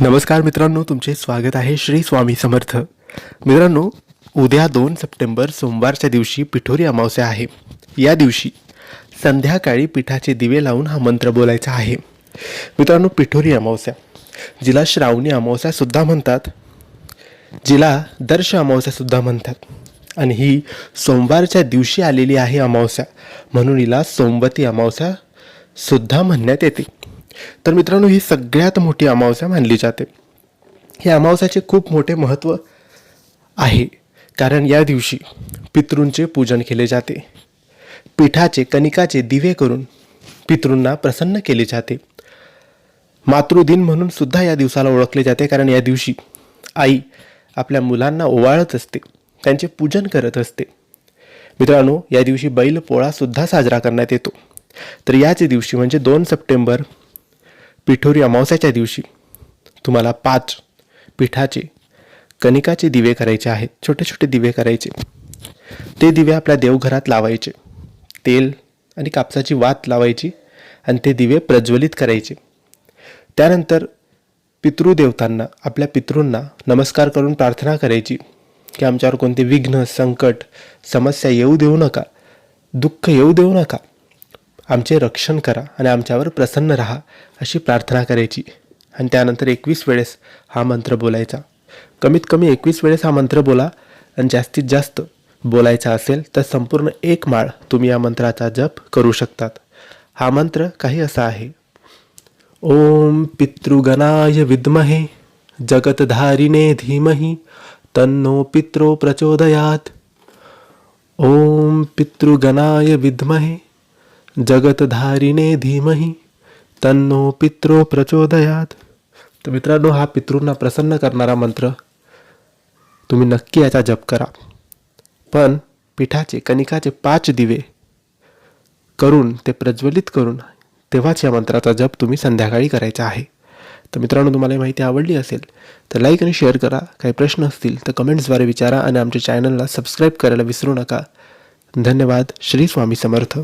नमस्कार मित्रांनो तुमचे स्वागत आहे श्री स्वामी समर्थ. मित्रांनो उद्या दोन सप्टेंबर सोमवारच्या दिवशी पिठोरी अमावस्या आहे. या दिवशी संध्याकाळी पिठाचे दिवे लावून हा मंत्र बोलायचा आहे. मित्रांनो पिठोरी अमावस्या जिला श्रावणी अमावस्यासुद्धा म्हणतात. जिला दर्श अमावस्यासुद्धा म्हणतात. आणि ही सोमवारच्या दिवशी आलेली आहे अमावस्या म्हणून हिला सोमवती अमावस्यासुद्धा म्हणण्यात येते. तर मित्रांनो ही सगळ्यात मोठी अमावस्या मानली जाते. हे अमावस्याचे खूप मोठे महत्त्व आहे. कारण या दिवशी पितृंचे पूजन केले जाते. पिठाचे कणिकाचे दिवे करून पितृंना प्रसन्न केले जाते. मातृदिन म्हणून सुद्धा या दिवसाला ओळखले जाते कारण या दिवशी आई आपल्या मुलांना ओवाळत असते त्यांचे पूजन करत असते. मित्रांनो या दिवशी बैल पोळासुद्धा साजरा करण्यात येतो. तर याच दिवशी म्हणजे दोन सप्टेंबर पिठोरी अमावस्याच्या दिवशी तुम्हाला पाच पिठाचे कणिकाचे दिवे करायचे आहेत छोटे छोटे दिवे करायचे. ते दिवे आपल्या देवघरात लावायचे. तेल आणि कापसाची वात लावायची आणि ते दिवे प्रज्वलित करायचे. त्यानंतर पितृदेवतांना आपल्या पितृंना नमस्कार करून प्रार्थना करायची की आमच्यावर कोणते विघ्न संकट समस्या येऊ देऊ नका दुःख येऊ देऊ नका. आमचे रक्षण करा आणि आमच्यावर प्रसन्न राहा अशी प्रार्थना करायची. आणि त्यानंतर एकवीस वेळेस हा मंत्र बोलायचा. कमीत कमी एकवीस वेळेस हा मंत्र बोला आणि जास्तीत जास्त बोलायचा असेल तर संपूर्ण एक माळ तुम्ही या मंत्राचा जप करू शकतात. हा मंत्र काही असा आहे. ओम पितृगणाय विद्महे जगतधारिणे धीमही तन्नो पित्रो प्रचोदयात. ओम पितृगणाय विद्महे जगतधारिणे धीमही तन्नो पित्रो प्रचोदयात. तर मित्रांनो हा पितृंना प्रसन्न करणारा मंत्र तुम्ही नक्की याचा जप करा. पण पिठाचे कणिकाचे पाच दिवे करून ते प्रज्वलित करून तेव्हाच या मंत्राचा जप तुम्ही संध्याकाळी करायचा आहे. तर मित्रांनो तुम्हाला ही माहिती आवडली असेल तर लाईक आणि शेअर करा. काही प्रश्न असतील तर कमेंट्सद्वारे विचारा आणि आमच्या चॅनलला सबस्क्राईब करायला विसरू नका. धन्यवाद. श्री स्वामी समर्थ.